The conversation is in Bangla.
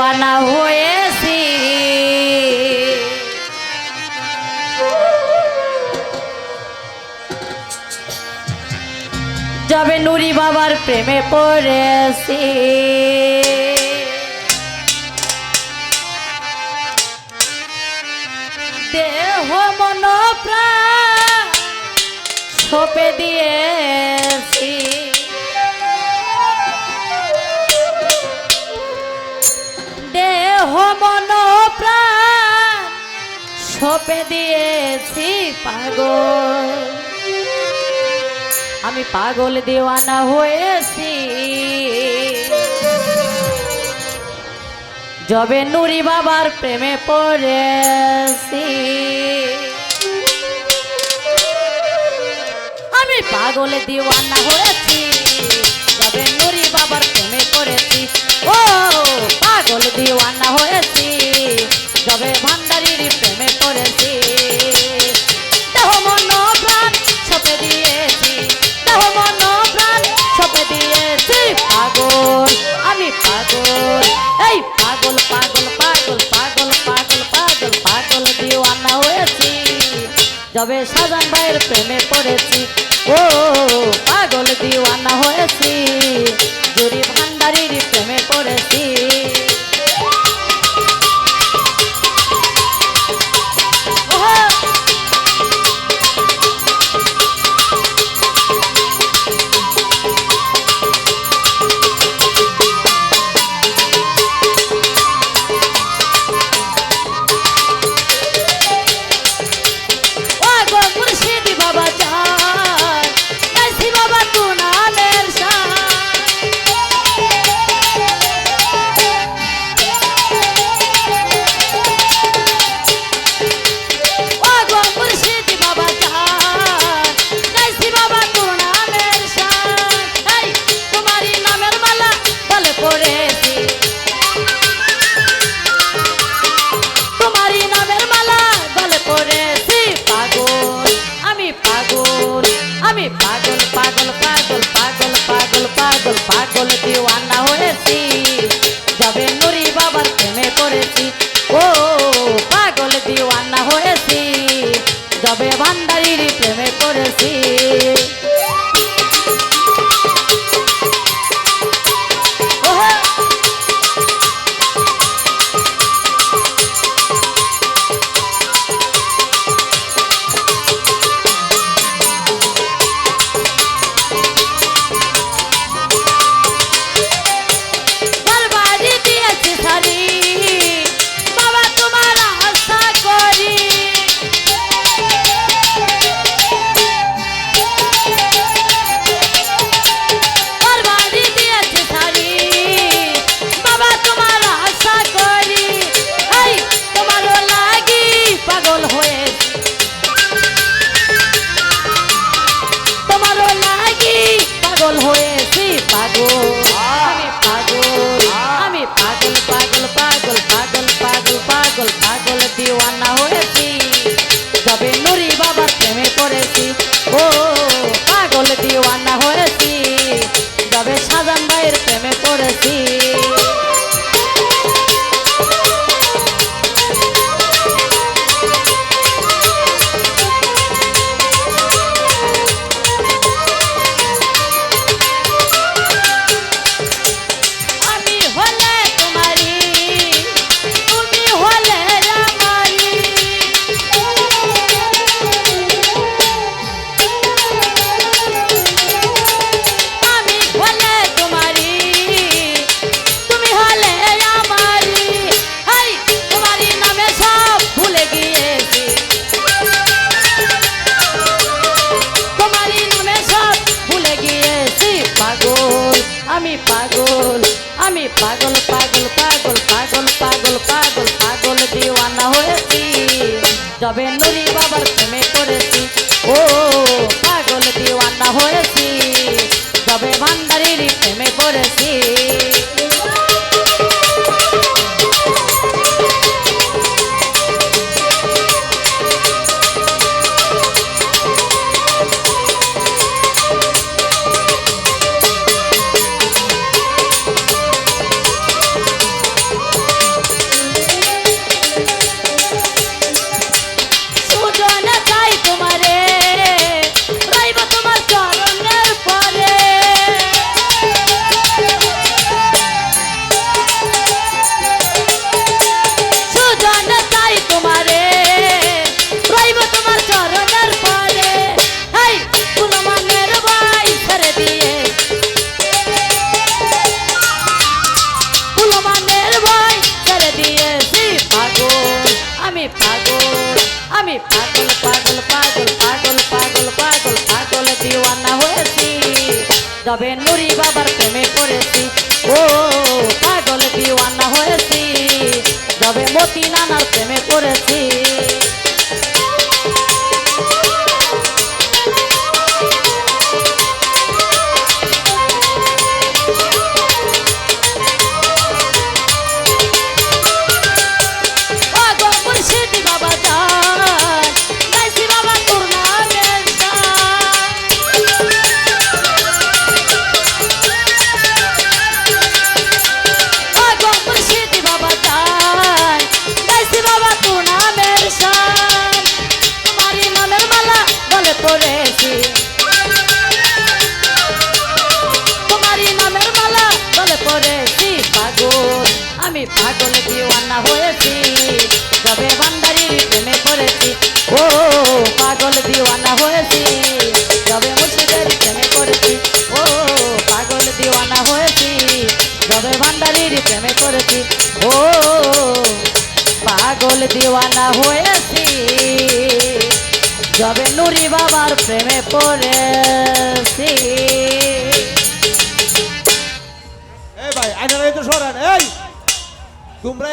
দিওয়ানা হয়েছি। যাবে নুরি বাবার প্রেমে পড়েছি। দেহ মন প্রাণ সপে দিয়েছি। সপে দিয়েছি পাগল। আমি পাগল দিওয়ানা হয়েছি। যবে নুরি বাবার প্রেমে পড়েছি। আমি পাগল দিওয়ানা হয়েছি। তবে নুরি বাবার প্রেমে পড়েছি। ও, পাগল দিওয়ানা হয়েছি। তবে যবে সাজান ভাইয়ের প্রেমে পড়েছি। ও পাগল দিওয়ানা হয়েছি। জুরি ভান্ডারির প্রেমে পড়েছি। con আমি পাগল আমি পাগল পাগল পাগল পাগল পাগল পাগল পাগল দিওয়ানা হয়েছি। তবে নুরি বাবার প্রেমে পড়েছি পাগল দিওয়ানা হয়েছি, তবে মুর্শিদের প্রেমে পড়েছি। ও পাগল দিওয়ানা হয়েছি, তবে ভান্ডারির প্রেমে পড়েছি। ও পাগল দিওয়ানা হয়েছি, যবে নুরি বাবার প্রেমে পড়েছি। ভাই, আইনারা তো সরান, এই। তোমরা